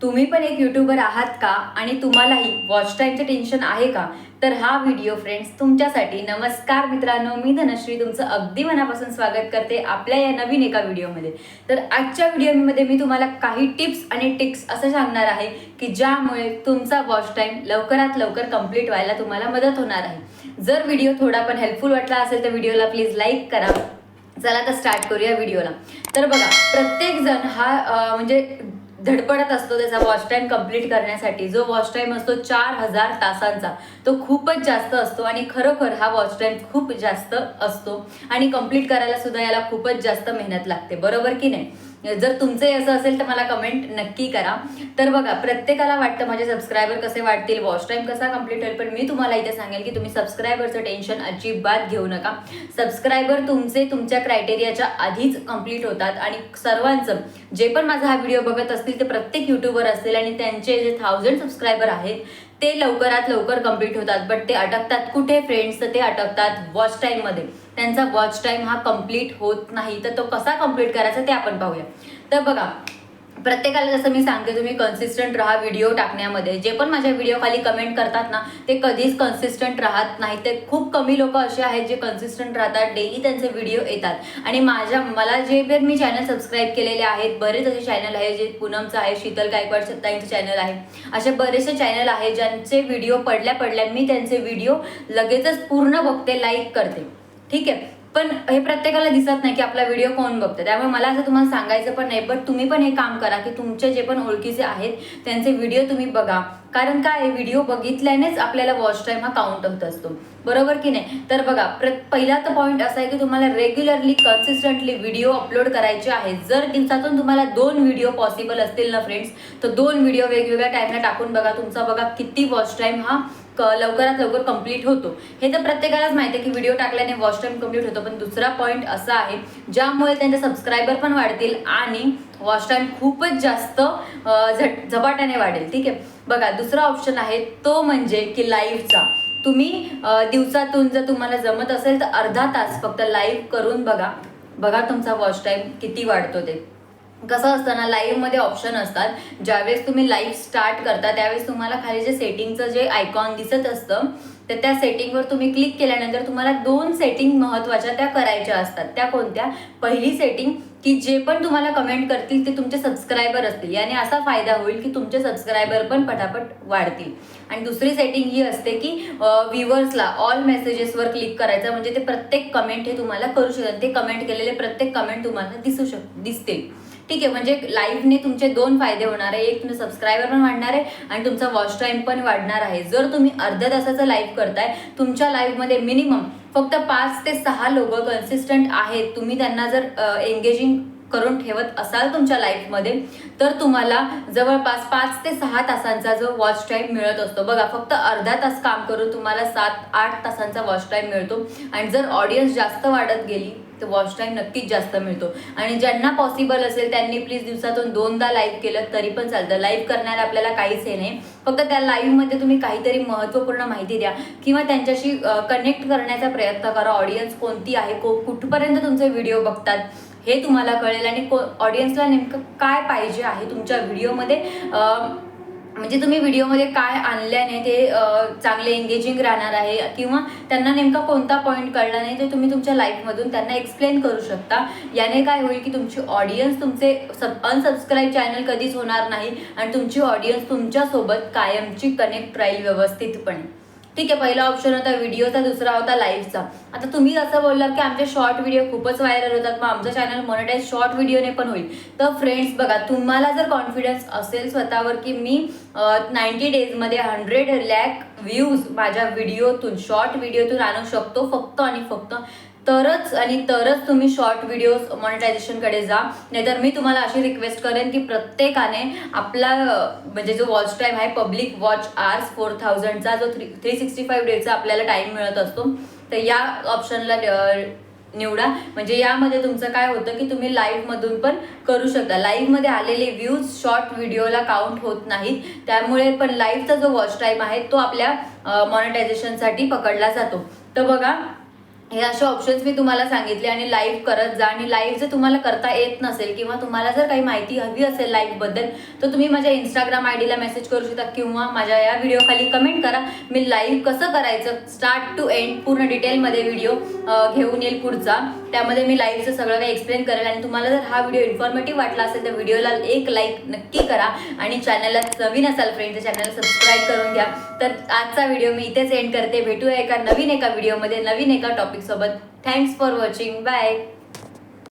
तुम्ही पण एक युट्यूबर आहात का? आणि तुम्हालाही वॉच टाईमचं टेन्शन आहे का? तर हा व्हिडिओ फ्रेंड्स तुमच्यासाठी नमस्कार मित्रांनो. मी धनश्री तुमचं अगदी मनापासून स्वागत करते आपल्या या नवीन एका व्हिडिओमध्ये तर आजच्या व्हिडिओमध्ये मी तुम्हाला काही टिप्स आणि टिक्स असं सांगणार आहे की ज्यामुळे तुमचा वॉच टाईम लवकरात लवकर कंप्लीट व्हायला तुम्हाला मदत होणार आहे. जर व्हिडिओ थोडा पण हेल्पफुल वाटला असेल तर व्हिडिओला प्लीज लाईक करा. चला तर स्टार्ट करूया व्हिडिओला तर बघा प्रत्येकजण हा म्हणजे धडपडत असतो त्याचा वॉच टाईम कंप्लीट करण्यासाठी. जो वॉच टाईम असतो चार हजार तासांचा. तो खूपच जास्त असतो आणि खरोखर हा वॉच टाईम खूप जास्त असतो. आणि कंप्लीट करायला सुद्धा याला खूपच जास्त मेहनत लागते. बरोबर की नाही? जर तुमचंही असं असेल तर मला कमेंट नक्की करा. तर बघा प्रत्येकाला वाटतं माझे सबस्क्रायबर कसे वाटतील वॉच टाईम कसा कंप्लीट होईल पण मी तुम्हाला इथे सांगेल की तुम्ही सबस्क्रायबरचं टेन्शन अजिबात घेऊ नका. सबस्क्रायबर तुमचे तुमच्या क्रायटेरियाच्या आधीच कंप्लीट होतात आणि सर्वांचं जे पण माझा हा व्हिडिओ बघत असतील ते प्रत्येक यूट्यूबवर असतील आणि त्यांचे जे थाउजंड सबस्क्रायबर आहेत ते लवकरात लवकर कंप्लीट होतात. बट ते अटकतात कुठे फ्रेंड्स तर ते अटकतात वॉच टाईममध्ये त्यांचा वॉच टाईम हा कंप्लीट होत नाही तर तो कसा कंप्लीट करायचा ते आपण पाहूया. तर बघा प्रत्येकाला जसं मी सांगते तुम्ही कन्सिस्टंट राहा व्हिडिओ टाकण्यामध्ये. जे पण माझ्या व्हिडिओ खाली कमेंट करतात ना ते कधीच कन्सिस्टंट राहत नाही ते खूप कमी लोक असे आहेत जे कन्सिस्टंट राहतात डेली त्यांचे व्हिडिओ येतात. आणि माझ्या मला जे पण मी चॅनल सबस्क्राईब केलेले आहेत बरेच असे चॅनल आहे जे पूनमचं आहे शीतल गायकवाड सत्ताईंचं चॅनल आहे. असे बरेचसे चॅनल आहे ज्यांचे व्हिडिओ पडल्या पडल्या मी त्यांचे व्हिडिओ लगेचच पूर्ण बघते लाईक करते. ठीक आहे. पण हे प्रत्येकाला दिसत नाही की आपला व्हिडिओ कोण बघतं त्यामुळे मला असं तुम्हाला सांगायचं पण नाही बट तुम्ही पण हे काम करा की तुमचे जे पण ओळखीचे आहेत त्यांचे व्हिडिओ तुम्ही बघा. कारण काय व्हिडिओ बघितल्यानेच आपल्याला वॉच टाईम हा काउंट होत असतो. बरोबर की नाही? तर बघा प्र पहिला तर पॉईंट असा आहे की तुम्हाला रेग्युलरली कन्सिस्टंटली व्हिडिओ अपलोड करायचे आहेत. जर दिवसातून तुम्हाला दोन व्हिडिओ पॉसिबल असतील ना फ्रेंड्स तर दोन व्हिडिओ वेगवेगळ्या टाईमला टाकून बघा. तुमचा बघा किती वॉच टाईम हा लवकरात लवकर कंप्लीट होतो. हे तर प्रत्येकालाच माहिती आहे की व्हिडिओ टाकल्याने वॉच टाईम कंप्लीट होतो. पण दुसरा पॉईंट असा आहे ज्यामुळे त्यांचे सबस्क्रायबर पण वाढतील आणि वॉच टाईम खूपच जास्त झट झपाट्याने वाढेल ठीक आहे? बघा दुसरा ऑप्शन आहे तो म्हणजे की लाईव्हचा तुम्ही दिवसातून जर तुम्हाला जमत असेल तर अर्धा तास फक्त लाईव्ह करून बघा. बघा तुमचा वॉच टाईम किती वाढतो ते. कसं असतं ना लाईव्हमध्ये ऑप्शन असतात. ज्यावेळेस तुम्ही लाईव्ह स्टार्ट करता त्यावेळेस तुम्हाला खाली जे सेटिंगचं जे आयकॉन दिसत असतं तर त्या सेटिंगवर तुम्ही क्लिक केल्यानंतर तुम्हाला दोन सेटिंग महत्त्वाच्या त्या करायच्या असतात. त्या कोणत्या? पहिली सेटिंग की जे पण तुम्हाला कमेंट करतील ते तुमचे सबस्क्रायबर असतील. याने असा फायदा होईल की तुमचे सबस्क्रायबर पण पटापट वाढतील. आणि दुसरी सेटिंग ही असते की व्ह्युअर्सला ऑल मेसेजेसवर क्लिक करायचं म्हणजे ते प्रत्येक कमेंट हे तुम्हाला करू शकतात. ते कमेंट केलेले प्रत्येक कमेंट तुम्हाला दिसू शक दिसतील. ठीक आहे म्हणजे लाईव्हने तुमचे दोन फायदे होणार आहे. एक तुम्ही सबस्क्रायबर पण वाढणार आहे आणि तुमचा वॉच टाईम पण वाढणार आहे. जर तुम्ही अर्ध्या तासाचं लाईव्ह करताय तुमच्या लाईव्हमध्ये मिनिमम फक्त पाच ते सहा लोक कन्सिस्टंट आहेत. तुम्ही त्यांना जर एंगेजिंग करून ठेवत असाल तुमच्या लाईफमध्ये तर तुम्हाला जवळपास पाच ते सहा तासांचा जो वॉच टाईम मिळत असतो. बघा फक्त अर्धा तास काम करून तुम्हाला सात आठ तासांचा वॉच टाईम मिळतो. आणि जर ऑडियन्स जास्त वाढत गेली वॉच टाईम नक्कीच जास्त मिळतो. आणि ज्यांना पॉसिबल असेल त्यांनी प्लीज दिवसातून दोनदा लाईव्ह केलं तरी पण चालतं. लाईव्ह करण्याला आपल्याला काहीच हे नाही. फक्त त्या लाईव्हमध्ये तुम्ही काहीतरी महत्त्वपूर्ण माहिती द्या किंवा त्यांच्याशी कनेक्ट करण्याचा प्रयत्न करा. ऑडियन्स कोणती आहे? को कुठपर्यंत तुमचे व्हिडिओ बघतात? हे तुम्हाला कळेल. आणि को ऑडियन्सला नेमकं काय पाहिजे आहे तुमच्या व्हिडिओमध्ये म्हणजे तुम्ही व्हिडिओमध्ये काय आणल्याने ते चांगले एंगेजिंग राहणार आहे किंवा त्यांना नेमका कोणता पॉईंट कळला नाही ते तुम्ही तुमच्या लाईफमधून त्यांना एक्सप्लेन करू शकता. याने काय होईल की तुमची ऑडियन्स तुमचे सब अनसबस्क्राईब चॅनल कधीच होणार नाही आणि तुमची ऑडियन्स तुमच्यासोबत कायमची कनेक्ट राहील व्यवस्थितपणे. ठीक आहे पहिला ऑप्शन होता व्हिडिओचा दुसरा होता लाईव्हचा आता तुम्ही असं बोललात की आमचे शॉर्ट व्हिडिओ खूपच व्हायरल होतात मग आमचं चॅनल मॉनिटाईज शॉर्ट व्हिडिओने पण होईल. तर फ्रेंड्स बघा तुम्हाला जर कॉन्फिडन्स असेल स्वतःवर की मी नाईन्टी डेजमध्ये हंड्रेड लॅक व्ह्यूज माझ्या व्हिडिओतून शॉर्ट व्हिडिओतून आणू शकतो फक्त आणि फक्त तरच आणि तरच तुम्ही शॉर्ट व्हिडिओज मॉनिटायझेशनकडे जा. नाहीतर मी तुम्हाला अशी रिक्वेस्ट करेन की प्रत्येकाने आपला म्हणजे जो वॉच टाईम आहे पब्लिक वॉच आर्स फोर थाउजंडचा जो थ्री थ्री सिक्स्टी फाईव्ह डेजचा आपल्याला टाईम मिळत असतो तर या ऑप्शनला निवडा. म्हणजे यामध्ये तुमचं काय होतं की तुम्ही लाईव्हमधून पण करू शकता. लाईव्हमध्ये आलेले व्ह्यूज शॉर्ट व्हिडिओला काउंट होत नाहीत. त्यामुळे पण लाईव्हचा जो वॉच टाईम आहे तो आपल्या मॉनिटायझेशनसाठी पकडला जातो. तर बघा हे असे ऑप्शन्स मी तुम्हाला सांगितले आणि लाईव्ह करत जा आणि लाईव्ह जर तुम्हाला करता येत नसेल किंवा तुम्हाला जर काही माहिती हवी असेल लाईव्हबद्दल तर तुम्ही माझ्या इंस्टाग्राम आय डीला मेसेज करू शकता किंवा माझ्या या व्हिडिओखाली कमेंट करा. मी लाईव्ह कसं करायचं? स्टार्ट टू एंड पूर्ण डिटेलमध्ये व्हिडिओ घेऊन येईल पुढचा. त्यामध्ये मी लाईव्हचं सगळं काही एक्सप्लेन करेल आणि तुम्हाला जर हा व्हिडिओ इन्फॉर्मेटिव्ह वाटला असेल तर व्हिडिओला एक लाईक नक्की करा आणि चॅनलला नवीन असाल फ्रेंड तर चॅनलला सबस्क्राईब करून घ्या. तर आजचा व्हिडिओ मी इथेच एंड करते. भेटूया एका नवीन एका व्हिडिओमध्ये नवीन एका टॉपिक सोबत थँक्स फॉर वॉचिंग बाय